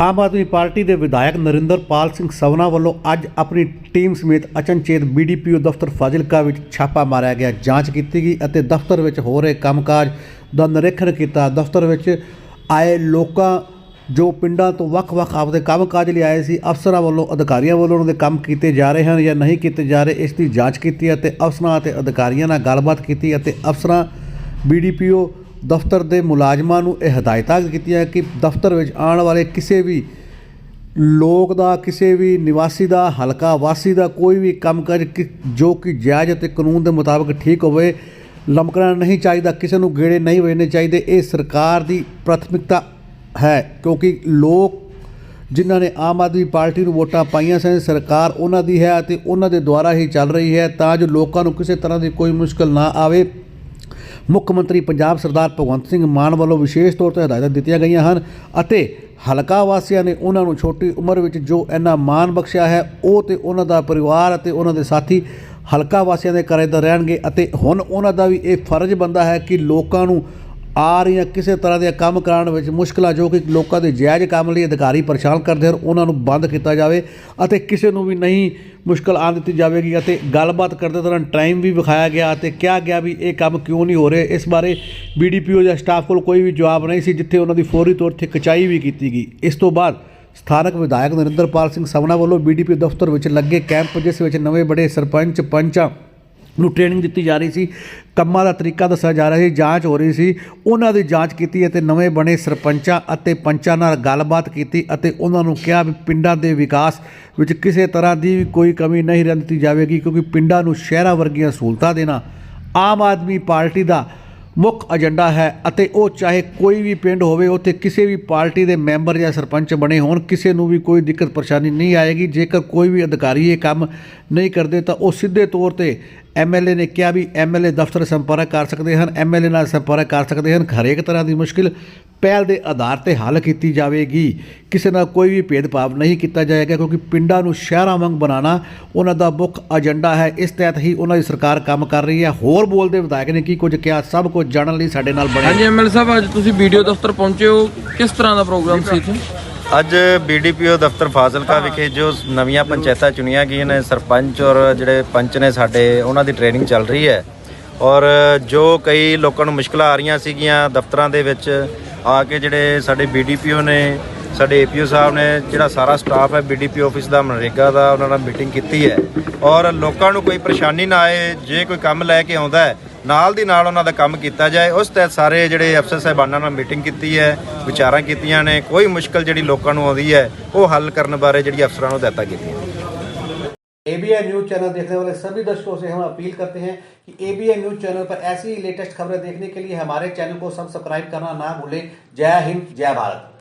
Aam Aadmi party ਦੇ ਵਿਧਾਇਕ ਨਰਿੰਦਰਪਾਲ ਸਿੰਘ ਸਵਨਾ ਵੱਲੋਂ ਅੱਜ ਆਪਣੀ ਟੀਮ ਸਮੇਤ ਅਚਨਚੇਤ ਬੀਡੀਪੀਓ ਦਫ਼ਤਰ ਫਾਜ਼ਿਲਕਾ ਵਿੱਚ ਛਾਪਾ ਮਾਰਿਆ ਗਿਆ। ਜਾਂਚ ਕੀਤੀ ਗਈ ਅਤੇ ਦਫ਼ਤਰ ਵਿੱਚ ਹੋ ਰਹੇ ਕੰਮਕਾਜ ਦਾ ਨਿਰੀਖਣ ਕੀਤਾ। ਦਫ਼ਤਰ ਵਿੱਚ ਆਏ ਲੋਕਾਂ ਜੋ ਪਿੰਡਾਂ ਤੋਂ ਵੱਖ-ਵੱਖ ਆਪਦੇ ਕੰਮਕਾਜ ਲਈ ਆਏ ਸੀ, ਅਫਸਰਾਂ ਵੱਲੋਂ ਅਧਿਕਾਰੀਆਂ ਵੱਲੋਂ ਉਹਨਾਂ ਦੇ ਕੰਮ ਕੀਤੇ ਜਾ ਰਹੇ ਹਨ ਜਾਂ ਨਹੀਂ ਕੀਤੇ ਜਾ ਰਹੇ, ਇਸ ਦੀ ਜਾਂਚ ਕੀਤੀ ਅਤੇ ਅਫਸਰਾਂ ਅਤੇ ਅਧਿਕਾਰੀਆਂ ਨਾਲ ਗੱਲਬਾਤ ਕੀਤੀ ਅਤੇ ਅਫਸਰਾਂ ਬੀਡੀਪੀਓ ਦਫ਼ਤਰ ਦੇ ਮੁਲਾਜ਼ਮਾਂ ਨੂੰ ਇਹ ਹਦਾਇਤਾਂ ਕੀਤੀਆਂ ਕਿ ਦਫ਼ਤਰ ਵਿੱਚ ਆਉਣ ਵਾਲੇ ਕਿਸੇ ਵੀ ਲੋਕ ਦਾ, ਕਿਸੇ ਵੀ ਨਿਵਾਸੀ ਦਾ, ਹਲਕਾ ਵਾਸੀ ਦਾ ਕੋਈ ਵੀ ਕੰਮਕਾਜ ਕਿ- ਜੋ ਕਿ ਜਾਇਜ਼ ਅਤੇ ਕਾਨੂੰਨ ਦੇ ਮੁਤਾਬਕ ਠੀਕ ਹੋਵੇ, ਲਮਕਣਾ ਨਹੀਂ ਚਾਹੀਦਾ, ਕਿਸੇ ਨੂੰ ਗੇੜੇ ਨਹੀਂ ਵੱਜਣੇ ਚਾਹੀਦੇ। ਇਹ ਸਰਕਾਰ ਦੀ ਪ੍ਰਾਥਮਿਕਤਾ ਹੈ ਕਿਉਂਕਿ ਲੋਕ ਜਿਨ੍ਹਾਂ ਨੇ ਆਮ ਆਦਮੀ ਪਾਰਟੀ ਨੂੰ ਵੋਟਾਂ ਪਾਈਆਂ ਸਨ, ਸਰਕਾਰ ਉਹਨਾਂ ਦੀ ਹੈ ਅਤੇ ਉਹਨਾਂ ਦੇ ਦੁਆਰਾ ਹੀ ਚੱਲ ਰਹੀ ਹੈ ਤਾਂ ਜੋ ਲੋਕਾਂ ਨੂੰ ਕਿਸੇ ਤਰ੍ਹਾਂ ਦੀ ਕੋਈ ਮੁਸ਼ਕਲ ਨਾ ਆਵੇ। ਮੁੱਖ ਮੰਤਰੀ ਪੰਜਾਬ ਸਰਦਾਰ ਭਗਵੰਤ ਸਿੰਘ ਮਾਨ ਵੱਲੋਂ ਵਿਸ਼ੇਸ਼ ਤੌਰ ਤੇ ਹਦਾਇਤਾਂ ਦਿੱਤੀਆਂ ਗਈਆਂ ਹਨ ਅਤੇ ਹਲਕਾ ਵਾਸੀਆਂ ਨੇ ਉਹਨਾਂ ਨੂੰ ਛੋਟੀ ਉਮਰ ਵਿੱਚ ਜੋ ਇੰਨਾ ਮਾਣ ਬਖਸ਼ਿਆ ਹੈ, ਉਹ ਤੇ ਉਹਨਾਂ ਦਾ ਪਰਿਵਾਰ ਅਤੇ ਉਹਨਾਂ ਦੇ ਸਾਥੀ ਹਲਕਾ ਵਾਸੀਆਂ ਦੇ ਕਰੇਦਰ ਰਹਿਣਗੇ ਅਤੇ ਹੁਣ ਉਹਨਾਂ ਦਾ ਵੀ ਇਹ ਫਰਜ਼ ਬੰਦਾ ਹੈ ਕਿ ਲੋਕਾਂ ਨੂੰ ਆ ਰਹੀਆਂ ਕਿਸੇ ਤਰ੍ਹਾਂ ਦੇ ਕੰਮ ਕਰਾਉਣ ਵਿੱਚ ਮੁਸ਼ਕਲਾਂ ਜੋ ਕਿ ਲੋਕਾਂ ਦੇ ਜਾਇਜ਼ ਕੰਮ ਲਈ ਅਧਿਕਾਰੀ ਪਰੇਸ਼ਾਨ ਕਰਦੇ ਹਨ, ਉਹਨਾਂ ਨੂੰ ਬੰਦ ਕੀਤਾ ਜਾਵੇ ਅਤੇ ਕਿਸੇ ਨੂੰ ਵੀ ਨਹੀਂ ਮੁਸ਼ਕਲ ਆ ਦਿੱਤੀ ਜਾਵੇਗੀ ਅਤੇ ਗੱਲਬਾਤ ਕਰਦੇ ਦੌਰਾਨ ਟਾਈਮ ਵੀ ਵਿਖਾਇਆ ਗਿਆ ਅਤੇ ਕਿਹਾ ਗਿਆ ਵੀ ਇਹ ਕੰਮ ਕਿਉਂ ਨਹੀਂ ਹੋ ਰਹੇ। ਇਸ ਬਾਰੇ ਬੀਡੀਪੀਓ ਜਾਂ ਸਟਾਫ ਕੋਲ ਕੋਈ ਵੀ ਜਵਾਬ ਨਹੀਂ ਸੀ, ਜਿੱਥੇ ਉਹਨਾਂ ਦੀ ਫੌਰੀ ਤੌਰ ਤੇ ਕਚਾਈ ਵੀ ਕੀਤੀ ਗਈ। ਇਸ ਤੋਂ ਬਾਅਦ ਸਥਾਨਕ ਵਿਧਾਇਕ ਨਰਿੰਦਰਪਾਲ ਸਿੰਘ ਸਵਨਾ ਵੱਲੋਂ ਬੀਡੀਪੀ ਦਫ਼ਤਰ ਵਿੱਚ ਲੱਗੇ ਕੈਂਪ, ਜਿਸ ਵਿੱਚ ਨਵੇਂ ਬੜੇ ਸਰਪੰਚ, ਪੰਚਾਂ ਨੂੰ ਟ੍ਰੇਨਿੰਗ ਦਿੱਤੀ ਜਾ ਰਹੀ ਸੀ, ਕੰਮਾਂ ਦਾ ਤਰੀਕਾ ਦੱਸਿਆ ਜਾ ਰਿਹਾ ਸੀ, ਜਾਂਚ ਹੋ ਰਹੀ ਸੀ, ਉਹਨਾਂ ਦੀ ਜਾਂਚ ਕੀਤੀ ਅਤੇ ਨਵੇਂ ਬਣੇ ਸਰਪੰਚਾਂ ਅਤੇ ਪੰਚਾਂ ਨਾਲ ਗੱਲਬਾਤ ਕੀਤੀ ਅਤੇ ਉਹਨਾਂ ਨੂੰ ਕਿਹਾ ਵੀ ਪਿੰਡਾਂ ਦੇ ਵਿਕਾਸ ਵਿੱਚ ਕਿਸੇ ਤਰ੍ਹਾਂ ਦੀ ਵੀ ਕੋਈ ਕਮੀ ਨਹੀਂ ਰਹਿਣ ਦਿੱਤੀ ਜਾਵੇਗੀ, ਕਿਉਂਕਿ ਪਿੰਡਾਂ ਨੂੰ ਸ਼ਹਿਰਾਂ ਵਰਗੀਆਂ ਸਹੂਲਤਾਂ ਦੇਣਾ ਆਮ ਆਦਮੀ ਪਾਰਟੀ ਦਾ ਮੁੱਖ ਏਜੰਡਾ ਹੈ ਅਤੇ ਉਹ ਚਾਹੇ ਕੋਈ ਵੀ ਪਿੰਡ ਹੋਵੇ, ਉੱਥੇ ਕਿਸੇ ਵੀ ਪਾਰਟੀ ਦੇ ਮੈਂਬਰ ਜਾਂ ਸਰਪੰਚ ਬਣੇ ਹੋਣ, ਕਿਸੇ ਨੂੰ ਵੀ ਕੋਈ ਦਿੱਕਤ ਪਰੇਸ਼ਾਨੀ ਨਹੀਂ ਆਏਗੀ, ਜੇਕਰ ਕੋਈ ਵੀ ਅਧਿਕਾਰੀ ਇਹ ਕੰਮ ਨਹੀਂ ਕਰਦੇ ਤਾਂ ਉਹ ਸਿੱਧੇ ਤੌਰ ਤੇ ਐਮਐਲਏ ਨੇ ਕਿਹਾ ਵੀ ਐਮਐਲਏ ਦਫ਼ਤਰ ਸੰਪਰਕ ਕਰ ਸਕਦੇ ਹਨ ਐਮਐਲਏ ਨਾਲ ਸੰਪਰਕ ਕਰ ਸਕਦੇ ਹਨ। ਹਰੇਕ ਤਰ੍ਹਾਂ ਦੀ ਮੁਸ਼ਕਿਲ ਪਹਿਲ ਦੇ ਆਧਾਰ ਤੇ ਹੱਲ ਕੀਤੀ ਜਾਵੇਗੀ। ਕਿਸੇ ਨਾਲ ਕੋਈ ਵੀ ਭੇਦਭਾਵ ਨਹੀਂ ਕੀਤਾ ਜਾਏਗਾ ਕਿਉਂਕਿ ਪਿੰਡਾਂ ਨੂੰ ਸ਼ਹਿਰਾਂ ਵਾਂਗ ਬਣਾਉਣਾ ਉਹਨਾਂ ਦਾ ਮੁੱਖ ਏਜੰਡਾ ਹੈ। ਇਸ ਤਹਿਤ ਹੀ ਉਹਨਾਂ ਦੀ ਸਰਕਾਰ ਕੰਮ ਕਰ ਰਹੀ ਹੈ। ਹੋਰ ਬੋਲਦੇ ਵਿਧਾਇਕ ਨੇ ਕੀ ਕੁਝ ਕਿਹਾ, ਸਭ ਕੁਝ ਜਾਣਨ ਲਈ ਸਾਡੇ ਨਾਲ ਬਣੇ ਹਾਂਜੀ ਐਮਐਲ ਸਾਹਿਬ, ਅੱਜ ਤੁਸੀਂ ਵੀਡੀਓ ਦਫ਼ਤਰ ਪਹੁੰਚੇ ਹੋ। ਕਿਸ ਤਰ੍ਹਾਂ ਦਾ ਪ੍ਰੋਗਰਾਮ ਸੀ ਇੱਥੇ? ਅੱਜ ਬੀਡੀਪੀਓ ਦਫ਼ਤਰ ਫਾਜ਼ਿਲਕਾ ਵਿਖੇ ਜੋ ਨਵੀਆਂ ਪੰਚਾਇਤਾਂ ਚੁਣੀਆਂ ਗਈਆਂ ਨੇ ਸਰਪੰਚ ਔਰ ਜਿਹੜੇ ਪੰਚ ਨੇ ਸਾਡੇ ਉਹਨਾਂ ਦੀ ਟ੍ਰੇਨਿੰਗ ਚੱਲ ਰਹੀ ਹੈ। ਔਰ ਜੋ ਕਈ ਲੋਕਾਂ ਨੂੰ ਮੁਸ਼ਕਲਾਂ ਆ ਰਹੀਆਂ ਸੀਗੀਆਂ ਦਫ਼ਤਰਾਂ ਦੇ ਵਿੱਚ ਆ ਕੇ ਜਿਹੜੇ ਸਾਡੇ ਬੀਡੀਪੀਓ ਨੇ ਸਾਡੇ ਏਪੀਓ ਸਾਹਿਬ ਨੇ ਜਿਹੜਾ ਸਾਰਾ ਸਟਾਫ ਹੈ ਬੀਡੀਪੀ ਆਫਿਸ ਦਾ ਮਨਰੇਗਾ ਦਾ ਉਹਨਾਂ ਨਾਲ ਮੀਟਿੰਗ ਕੀਤੀ ਹੈ। ਔਰ ਲੋਕਾਂ ਨੂੰ ਕੋਈ ਪਰੇਸ਼ਾਨੀ ਨਾ ਆਏ ਜੇ ਕੋਈ ਕੰਮ ਲੈ ਕੇ ਆਉਂਦਾ ਹੈ ਨਾਲ ਦੀ ਨਾਲ ਉਹਨਾਂ ਦਾ ਕੰਮ ਕੀਤਾ ਜਾਏ ਉਸ ਤਹਿਤ ਸਾਰੇ ਜਿਹੜੇ ਅਫਸਰ ਸਾਹਿਬਾਨਾਂ ਨਾਲ ਮੀਟਿੰਗ ਕੀਤੀ ਹੈ ਵਿਚਾਰਾਂ ਕੀਤੀਆਂ ਨੇ ਕੋਈ ਮੁਸ਼ਕਲ ਜਿਹੜੀ ਲੋਕਾਂ ਨੂੰ ਆਉਂਦੀ ਹੈ ਉਹ ਹੱਲ ਕਰਨ ਬਾਰੇ ਜਿਹੜੀ ਅਫਸਰਾਂ ਨੂੰ ਹਦਾਇਤਾਂ ਕੀਤੀਆਂ एबीएन न्यूज चैनल देखने वाले सभी दर्शकों से हम अपील करते हैं कि एबीएन न्यूज चैनल पर ऐसी ही लेटेस्ट खबरें देखने के लिए हमारे चैनल को सब्सक्राइब करना ना भूलें जय हिंद जय भारत